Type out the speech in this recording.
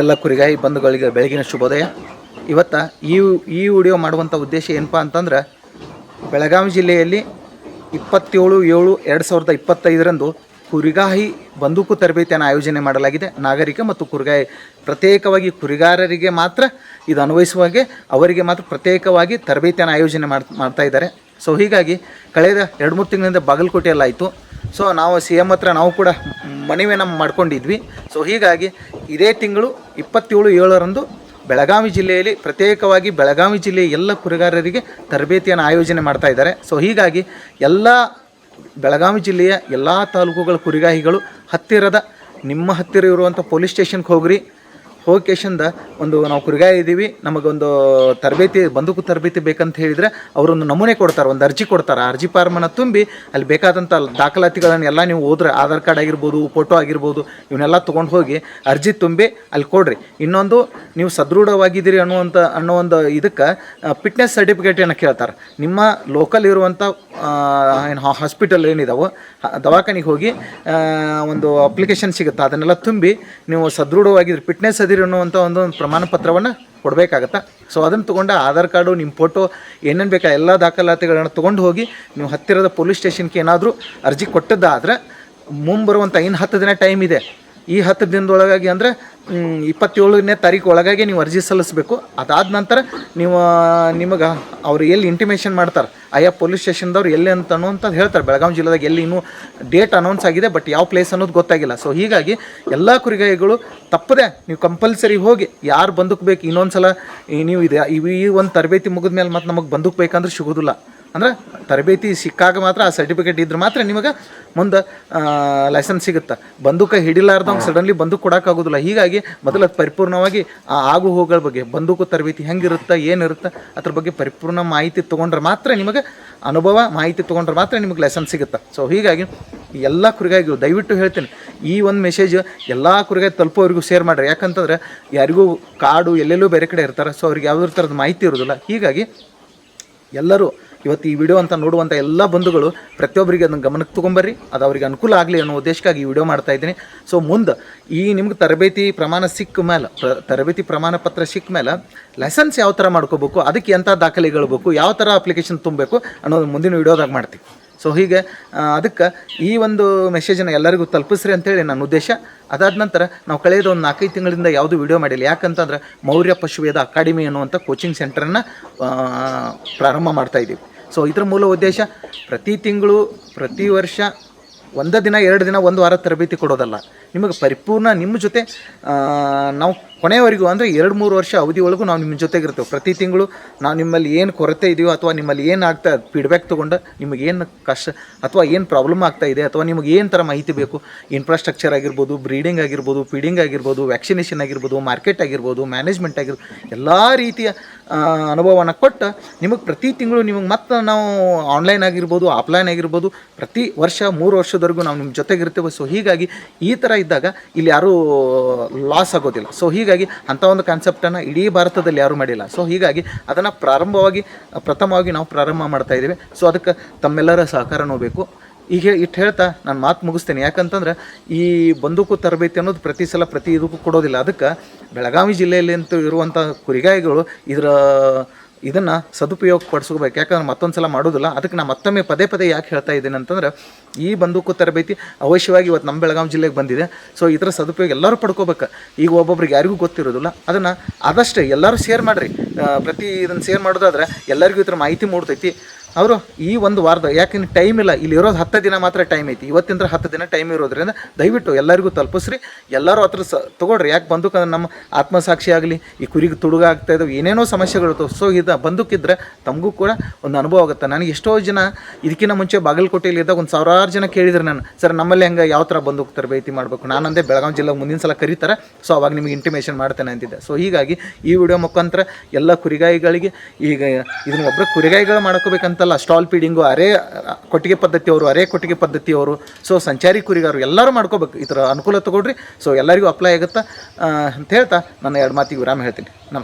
ಎಲ್ಲ ಕುರಿಗಾಯಿ ಬಂಧುಗಳಿಗೆ ಬೆಳಗಿನ ಶುಭೋದಯ. ಇವತ್ತು ಈ ಈ ವಿಡಿಯೋ ಮಾಡುವಂಥ ಉದ್ದೇಶ ಏನಪ್ಪ ಅಂತಂದ್ರೆ, ಬೆಳಗಾವಿ ಜಿಲ್ಲೆಯಲ್ಲಿ ಇಪ್ಪತ್ತೇಳು ಏಳು ಎರಡು ಸಾವಿರದ ಇಪ್ಪತ್ತೈದರಂದು ಕುರಿಗಾಹಿ ಬಂದೂಕು ತರಬೇತಿಯನ್ನು ಆಯೋಜನೆ ಮಾಡಲಾಗಿದೆ. ನಾಗರಿಕ ಮತ್ತು ಕುರಿಗಾಯಿ ಪ್ರತ್ಯೇಕವಾಗಿ ಕುರಿಗಾರರಿಗೆ ಮಾತ್ರ ಇದು ಅನ್ವಯಿಸುವಾಗೆ ಅವರಿಗೆ ಮಾತ್ರ ಪ್ರತ್ಯೇಕವಾಗಿ ತರಬೇತಿಯನ್ನು ಆಯೋಜನೆ ಮಾಡ್, ಮಾಡ್ತಾ ಇದ್ದಾರೆ. ಸೊ ಹೀಗಾಗಿ ಕಳೆದ ಎರಡು ಮೂರು ತಿಂಗಳಿಂದ ಬಾಗಲಕೋಟೆಯಲ್ಲಾಯಿತು. ಸೊ ನಾವು ಸಿ ಎಂ ಹತ್ರ ನಾವು ಕೂಡ ಮನವಿಯನ್ನು ಮಾಡ್ಕೊಂಡಿದ್ವಿ. ಸೊ ಹೀಗಾಗಿ ಇದೇ ತಿಂಗಳು ಇಪ್ಪತ್ತೇಳು ಏಳರಂದು ಬೆಳಗಾವಿ ಜಿಲ್ಲೆಯಲ್ಲಿ ಪ್ರತ್ಯೇಕವಾಗಿ ಬೆಳಗಾವಿ ಜಿಲ್ಲೆಯ ಎಲ್ಲ ಕುರಿಗಾರರಿಗೆ ತರಬೇತಿಯನ್ನು ಆಯೋಜನೆ ಮಾಡ್ತಾ ಇದ್ದಾರೆ. ಸೊ ಹೀಗಾಗಿ ಎಲ್ಲ ಬೆಳಗಾವಿ ಜಿಲ್ಲೆಯ ಎಲ್ಲ ತಾಲೂಕುಗಳ ಕುರಿಗಾಹಿಗಳು ಹತ್ತಿರದ ನಿಮ್ಮ ಹತ್ತಿರ ಇರುವಂಥ ಪೊಲೀಸ್ ಸ್ಟೇಷನ್ಗೆ ಹೋಗ್ರಿ. ಹೋಗಿ ಕೇಶಂದ ಒಂದು ನಾವು ಕುರಿಗಾಯ ಇದ್ದೀವಿ ನಮಗೊಂದು ತರಬೇತಿ, ಬಂದೂಕು ತರಬೇತಿ ಬೇಕಂತ ಹೇಳಿದರೆ ಅವರೊಂದು ನಮೂನೆ ಕೊಡ್ತಾರೆ, ಒಂದು ಅರ್ಜಿ ಕೊಡ್ತಾರೆ. ಅರ್ಜಿ ಫಾರ್ಮನ್ನು ತುಂಬಿ ಅಲ್ಲಿ ಬೇಕಾದಂಥ ದಾಖಲಾತಿಗಳನ್ನೆಲ್ಲ ನೀವು ಹೋದ್ರೆ ಆಧಾರ್ ಕಾರ್ಡ್ ಆಗಿರ್ಬೋದು, ಫೋಟೋ ಆಗಿರ್ಬೋದು, ಇವನ್ನೆಲ್ಲ ತೊಗೊಂಡು ಹೋಗಿ ಅರ್ಜಿ ತುಂಬಿ ಅಲ್ಲಿ ಕೊಡ್ರಿ. ಇನ್ನೊಂದು, ನೀವು ಸದೃಢವಾಗಿದ್ದೀರಿ ಅನ್ನುವಂಥ, ಅನ್ನೋ ಒಂದು ಇದಕ್ಕೆ ಫಿಟ್ನೆಸ್ ಸರ್ಟಿಫಿಕೇಟನ್ನು ಕೇಳ್ತಾರೆ. ನಿಮ್ಮ ಲೋಕಲ್ ಇರುವಂಥ ಏನು ಹಾಸ್ಪಿಟಲ್ ಏನಿದಾವೋ ದವಾಖಾನೆಗೆ ದವಾಖಾನಿಗೆ ಹೋಗಿ ಒಂದು ಅಪ್ಲಿಕೇಶನ್ ಸಿಗುತ್ತೆ. ಅದನ್ನೆಲ್ಲ ತುಂಬಿ ನೀವು ಸದೃಢವಾಗಿದ್ರಿ ಫಿಟ್ನೆಸ್ ಅದಿರಿ ಅನ್ನುವಂಥ ಒಂದು ಪ್ರಮಾಣ ಪತ್ರವನ್ನು ಕೊಡಬೇಕಾಗತ್ತೆ? ಸೊ ಅದನ್ನು ತೊಗೊಂಡು ಆಧಾರ್ ಕಾರ್ಡು ನಿಮ್ಮ ಫೋಟೋ ಏನೇನು ಬೇಕಾ ಎಲ್ಲ ದಾಖಲಾತಿಗಳನ್ನು ತೊಗೊಂಡು ಹೋಗಿ ನೀವು ಹತ್ತಿರದ ಪೊಲೀಸ್ ಸ್ಟೇಷನ್ಗೆ ಏನಾದರೂ ಅರ್ಜಿ ಕೊಟ್ಟದ್ದಾದ್ರೆ ಮುಂಬರುವಂಥ ಇನ್ನು ಹತ್ತು ದಿನ ಟೈಮ್ ಇದೆ. ಈ ಹತ್ತು ದಿನದೊಳಗಾಗಿ ಅಂದರೆ ಇಪ್ಪತ್ತೇಳನೇ ತಾರೀಕು ಒಳಗಾಗಿ ನೀವು ಅರ್ಜಿ ಸಲ್ಲಿಸಬೇಕು. ಅದಾದ ನಂತರ ನೀವು, ನಿಮಗೆ ಅವ್ರು ಎಲ್ಲಿ ಇಂಟಿಮೇಷನ್ ಮಾಡ್ತಾರೆ? ಆಯಾ ಪೊಲೀಸ್ ಸ್ಟೇಷನ್ದವ್ರು ಎಲ್ಲಿ ಅಂತ ಅನ್ನುವಂಥದ್ದು ಹೇಳ್ತಾರೆ. ಬೆಳಗಾವಿ ಜಿಲ್ಲೆದಾಗ ಎಲ್ಲಿ ಇನ್ನೂ ಡೇಟ್ ಅನೌನ್ಸ್ ಆಗಿದೆ ಬಟ್ ಯಾವ ಪ್ಲೇಸ್ ಅನ್ನೋದು ಗೊತ್ತಾಗಿಲ್ಲ. ಸೊ ಹೀಗಾಗಿ ಎಲ್ಲ ಕುರಿಗಾಯಿಗಳು ತಪ್ಪದೆ ನೀವು ಕಂಪಲ್ಸರಿ ಹೋಗಿ ಯಾರು ಬಂದೂಕ್ ಬೇಕು ಇನ್ನೊಂದು ಸಲ ನೀವು ಇದೆ ಈ ಒಂದು ತರಬೇತಿ ಮುಗಿದ ಮೇಲೆ ಮತ್ತು ನಮಗೆ ಬಂದೂಕ್ ಬೇಕಂದ್ರೆ ಸಿಗೋದಿಲ್ಲ. ಅಂದ್ರೆ ತರಬೇತಿ ಸಿಕ್ಕಾಗ ಮಾತ್ರ ಆ ಸರ್ಟಿಫಿಕೇಟ್ ಇದ್ರೆ ಮಾತ್ರ ನಿಮಗೆ ಮುಂದೆ ಲೈಸೆನ್ಸ್ ಸಿಗುತ್ತೆ? ಬಂದೂಕ ಹಿಡಿಲಾರ್ದಂಗೆ ಸಡನ್ಲಿ ಬಂದೂಕು ಕೊಡೋಕ್ಕಾಗೋದಿಲ್ಲ. ಹೀಗಾಗಿ ಮೊದಲು ಅದು ಪರಿಪೂರ್ಣವಾಗಿ ಆ ಆಗು ಹೋಗಳ ಬಗ್ಗೆ ಬಂದೂಕು ತರಬೇತಿ ಹೆಂಗಿರುತ್ತೆ ಏನಿರುತ್ತೆ ಅದ್ರ ಬಗ್ಗೆ ಪರಿಪೂರ್ಣ ಮಾಹಿತಿ ತೊಗೊಂಡ್ರೆ ಮಾತ್ರ ನಿಮಗೆ ಅನುಭವ ಮಾಹಿತಿ ತೊಗೊಂಡ್ರೆ ಮಾತ್ರ ನಿಮಗೆ ಲೈಸೆನ್ಸ್ ಸಿಗುತ್ತೆ? ಸೊ ಹೀಗಾಗಿ ಎಲ್ಲ ಕುರಿಗಾಯಿಗಳು ದಯವಿಟ್ಟು ಹೇಳ್ತೀನಿ ಈ ಒಂದು ಮೆಸೇಜ್ ಎಲ್ಲ ಕುರಿಗಾಯಿ ತಲುಪೋರಿಗೂ ಶೇರ್ ಮಾಡಿರಿ. ಯಾಕಂತಂದ್ರೆ ಯಾರಿಗೂ ಕಾಡು ಎಲ್ಲೆಲ್ಲೂ ಬೇರೆ ಕಡೆ ಇರ್ತಾರೆ ಸೊ ಅವ್ರಿಗೆ ಯಾವುದೇ ಥರದ ಮಾಹಿತಿ ಇರೋದಿಲ್ಲ. ಹೀಗಾಗಿ ಎಲ್ಲರೂ ಇವತ್ತು ಈ ವಿಡಿಯೋ ಅಂತ ನೋಡುವಂಥ ಎಲ್ಲ ಬಂಧುಗಳು ಪ್ರತಿಯೊಬ್ಬರಿಗೆ ಅದನ್ನು ಗಮನಕ್ಕೆ ತೊಗೊಂಬರ್ರಿ. ಅದು ಅವರಿಗೆ ಅನುಕೂಲ ಆಗಲಿ ಅನ್ನೋ ಉದ್ದೇಶಕ್ಕಾಗಿ ಈ ವಿಡಿಯೋ ಮಾಡ್ತಾ ಇದ್ದೀನಿ. ಸೊ ಮುಂದೆ ಈ ನಿಮ್ಗೆ ತರಬೇತಿ ಪ್ರಮಾಣ ಸಿಕ್ಕ ಮೇಲೆ ತರಬೇತಿ ಪ್ರಮಾಣ ಪತ್ರ ಸಿಕ್ಕ ಮೇಲೆ ಲೈಸೆನ್ಸ್ ಯಾವ ಥರ ಮಾಡ್ಕೋಬೇಕು, ಅದಕ್ಕೆ ಎಂಥ ದಾಖಲೆಗಳು ಬೇಕು ಯಾವ ಥರ ಅಪ್ಲಿಕೇಶನ್ ತುಂಬಬೇಕು ಅನ್ನೋದು ಮುಂದಿನ ವಿಡಿಯೋದಾಗ ಮಾಡ್ತೀವಿ. ಸೊ ಹೀಗೆ ಅದಕ್ಕೆ ಈ ಒಂದು ಮೆಸೇಜನ್ನು ಎಲ್ಲರಿಗೂ ತಲುಪಿಸ್ರಿ ಅಂತೇಳಿ ನನ್ನ ಉದ್ದೇಶ. ಅದಾದ ನಂತರ ನಾವು ಕಳೆದ ಒಂದು ನಾಲ್ಕೈದು ತಿಂಗಳಿಂದ ಯಾವುದೂ ವಿಡಿಯೋ ಮಾಡಿಲ್ಲ. ಯಾಕಂತಂದ್ರೆ ಮೌರ್ಯ ಪಶುವೇದ ಅಕಾಡೆಮಿ ಅನ್ನುವಂಥ ಕೋಚಿಂಗ್ ಸೆಂಟರನ್ನು ಪ್ರಾರಂಭ ಮಾಡ್ತಾ ಇದ್ದೀವಿ. ಸೊ ಇದರ ಮೂಲ ಉದ್ದೇಶ ಪ್ರತಿ ತಿಂಗಳು, ಪ್ರತಿ ವರ್ಷ ಒಂದು ದಿನ, ಎರಡು ದಿನ, ಒಂದು ವಾರ ತರಬೇತಿ ಕೊಡೋದಲ್ಲ. ನಿಮಗೆ ಪರಿಪೂರ್ಣ ನಿಮ್ಮ ಜೊತೆ ನಾವು ಕೊನೆಯವರೆಗೂ ಅಂದರೆ ಎರಡು ಮೂರು ವರ್ಷ ಅವಧಿಯೊಳಗೂ ನಾವು ನಿಮ್ಮ ಜೊತೆಗಿರ್ತೇವೆ. ಪ್ರತಿ ತಿಂಗಳು ನಾವು ನಿಮ್ಮಲ್ಲಿ ಏನು ಕೊರತೆ ಇದೆಯೋ ಅಥವಾ ನಿಮ್ಮಲ್ಲಿ ಏನು ಆಗ್ತಾ ಫೀಡ್ಬ್ಯಾಕ್ ತೊಗೊಂಡು ನಿಮಗೆ ಏನು ಕಷ್ಟ ಅಥವಾ ಏನು ಪ್ರಾಬ್ಲಮ್ ಆಗ್ತಾ ಇದೆ ಅಥವಾ ನಿಮಗೆ ಏನು ಥರ ಮಾಹಿತಿ ಬೇಕು ಇನ್ಫ್ರಾಸ್ಟ್ರಕ್ಚರ್ ಆಗಿರ್ಬೋದು ಬ್ರೀಡಿಂಗ್ ಆಗಿರ್ಬೋದು ಫೀಡಿಂಗ್ ಆಗಿರ್ಬೋದು ವ್ಯಾಕ್ಸಿನೇಷನ್ ಆಗಿರ್ಬೋದು ಮಾರ್ಕೆಟ್ ಆಗಿರ್ಬೋದು ಮ್ಯಾನೇಜ್ಮೆಂಟ್ ಆಗಿರ್ಬೋದು ಎಲ್ಲ ರೀತಿಯ ಅನುಭವನ ಕೊಟ್ಟು ನಿಮಗೆ ಪ್ರತಿ ತಿಂಗಳು ನಿಮಗೆ ಮತ್ತೆ ನಾವು ಆನ್ಲೈನ್ ಆಗಿರ್ಬೋದು ಆಫ್ಲೈನ್ ಆಗಿರ್ಬೋದು, ಪ್ರತಿ ವರ್ಷ ಮೂರು ವರ್ಷದವರೆಗೂ ನಾವು ನಿಮ್ಮ ಜೊತೆಗಿರ್ತೇವೆ. ಸೊ ಹೀಗಾಗಿ ಈ ಥರ ಇದ್ದಾಗ ಇಲ್ಲಿ ಯಾರೂ ಲಾಸ್ ಆಗೋದಿಲ್ಲ. ಸೊ ಹೀಗಾಗಿ ಅಂಥ ಒಂದು ಕಾನ್ಸೆಪ್ಟನ್ನು ಇಡೀ ಭಾರತದಲ್ಲಿ ಯಾರೂ ಮಾಡಿಲ್ಲ. ಸೊ ಹೀಗಾಗಿ ಅದನ್ನು ಪ್ರಾರಂಭವಾಗಿ, ಪ್ರಥಮವಾಗಿ ನಾವು ಪ್ರಾರಂಭ ಮಾಡ್ತಾ ಇದ್ದೀವಿ. ಸೊ ಅದಕ್ಕೆ ತಮ್ಮೆಲ್ಲರ ಸಹಕಾರನೂ ಬೇಕು. ಈಗ ಇಟ್ಟು ಹೇಳ್ತಾ ನಾನು ಮಾತು ಮುಗಿಸ್ತೇನೆ. ಯಾಕಂತಂದ್ರೆ ಈ ಬಂದೂಕು ತರಬೇತಿ ಅನ್ನೋದು ಪ್ರತಿ ಸಲ ಪ್ರತಿ ಇದಕ್ಕೂ ಕೊಡೋದಿಲ್ಲ. ಅದಕ್ಕೆ ಬೆಳಗಾವಿ ಜಿಲ್ಲೆಯಲ್ಲಿ ಅಂತೂ ಇರುವಂಥ ಕುರಿಗಾಯಿಗಳು ಇದರ ಇದನ್ನು ಸದುಪಯೋಗ ಪಡಿಸ್ಕೋಬೇಕು. ಯಾಕಂದ್ರೆ ಮತ್ತೊಂದು ಸಲ ಮಾಡೋದಿಲ್ಲ. ಅದಕ್ಕೆ ನಾನು ಮತ್ತೊಮ್ಮೆ ಪದೇ ಪದೇ ಯಾಕೆ ಹೇಳ್ತಾ ಇದ್ದೀನಿ ಅಂತಂದ್ರೆ, ಈ ಬಂದೂಕು ತರಬೇತಿ ಅವಶ್ಯವಾಗಿ ಇವತ್ತು ನಮ್ಮ ಬೆಳಗಾವಿ ಜಿಲ್ಲೆಗೆ ಬಂದಿದೆ. ಸೊ ಇದರ ಸದುಪಯೋಗ ಎಲ್ಲರೂ ಪಡ್ಕೋಬೇಕು. ಈಗ ಒಬ್ಬೊಬ್ರಿಗೆ ಯಾರಿಗೂ ಗೊತ್ತಿರೋದಿಲ್ಲ. ಅದನ್ನು ಆದಷ್ಟೇ ಎಲ್ಲರೂ ಶೇರ್ ಮಾಡಿರಿ. ಪ್ರತಿ ಇದನ್ನು ಶೇರ್ ಮಾಡೋದಾದ್ರೆ ಎಲ್ಲರಿಗೂ ಇದ್ರ ಮಾಹಿತಿ ಮೂಡ್ತೈತಿ. ಅವರು ಈ ಒಂದು ವಾರದ, ಯಾಕೆ ಟೈಮ್ ಇಲ್ಲ, ಇಲ್ಲಿ ಇರೋದು ಹತ್ತು ದಿನ ಮಾತ್ರ ಟೈಮ್ ಐತಿ. ಇವತ್ತಿಂದ ಹತ್ತು ದಿನ ಟೈಮ್ ಇರೋದ್ರಿಂದ ದಯವಿಟ್ಟು ಎಲ್ಲರಿಗೂ ತಲುಪಿಸ್ರಿ. ಎಲ್ಲರೂ ಹತ್ರ ಸ, ತೊಗೊಳ್ರಿ. ಯಾಕೆ ಬಂದೂಕಂದ್ರೆ ನಮ್ಮ ಆತ್ಮಸಾಕ್ಷಿ ಆಗಲಿ, ಈ ಕುರಿಗೆ ತುಡುಗ ಆಗ್ತಾ ಇದಾವೆ, ಏನೇನೋ ಸಮಸ್ಯೆಗಳು ಸೊ ಇದು ಬಂದೂಕಿದ್ರೆ ತಮಗೂ ಕೂಡ ಒಂದು ಅನುಭವ ಆಗುತ್ತೆ. ನನಗೆ ಎಷ್ಟೋ ಜನ ಇದಕ್ಕಿಂತ ಮುಂಚೆ ಬಾಗಲಕೋಟೆಯಲ್ಲಿ ಇದ್ದಾಗ ಒಂದು ಸಾವಿರಾರು ಜನ ಕೇಳಿದ್ರು ನಾನು. ಸರ್, ನಮ್ಮಲ್ಲಿ ಹೆಂಗೆ, ಯಾವ ಥರ ಬಂದೂಕ್ ತರಬೇತಿ ಮಾಡಬೇಕು? ನಾನು ಅಂದೆ ಬೆಳಗಾವಿ ಜಿಲ್ಲೆಗೆ ಮುಂದಿನ ಸಲ ಕರೀತಾರೆ. ಸೊ ಅವಾಗ ನಿಮಗೆ ಇಂಟಿಮೇಷನ್ ಮಾಡ್ತೇನೆ ಅಂತಿದ್ದೆ. ಸೊ ಹೀಗಾಗಿ ಈ ವಿಡಿಯೋ ಮುಖಾಂತರ ಎಲ್ಲ ಕುರಿಗಾಯಿಗಳಿಗೆ ಈಗ ಇದನ್ನ ಒಬ್ಬರು ಕುರಿಗಾಯಿಗಳು ಮಾಡ್ಕೋಬೇಕಂತಲ್ಲ ಸ್ಟಾಲ್ ಫೀಡಿಂಗು ಅರೆ, ಕೊಟ್ಟಿಗೆ ಪದ್ಧತಿಯವರು ಅರೆ ಕೊಟ್ಟಿಗೆ ಪದ್ಧತಿಯವರು ಸೊ ಸಂಚಾರಿ ಕುರಿಗಾರರು ಎಲ್ಲರೂ ಮಾಡ್ಕೋಬೇಕು. ಈ ಥರ ಅನುಕೂಲ ತಗೊಳ್ರಿ. ಸೊ ಎಲ್ಲರಿಗೂ ಅಪ್ಲೈ ಆಗುತ್ತಾ? ಅಂತ ಹೇಳ್ತಾ, ನನ್ನ ಎರಡು ಮಾತಿಗೆ ವಿರಾಮ ಹೇಳ್ತೀನಿ. ನಮಸ್ಕಾರ.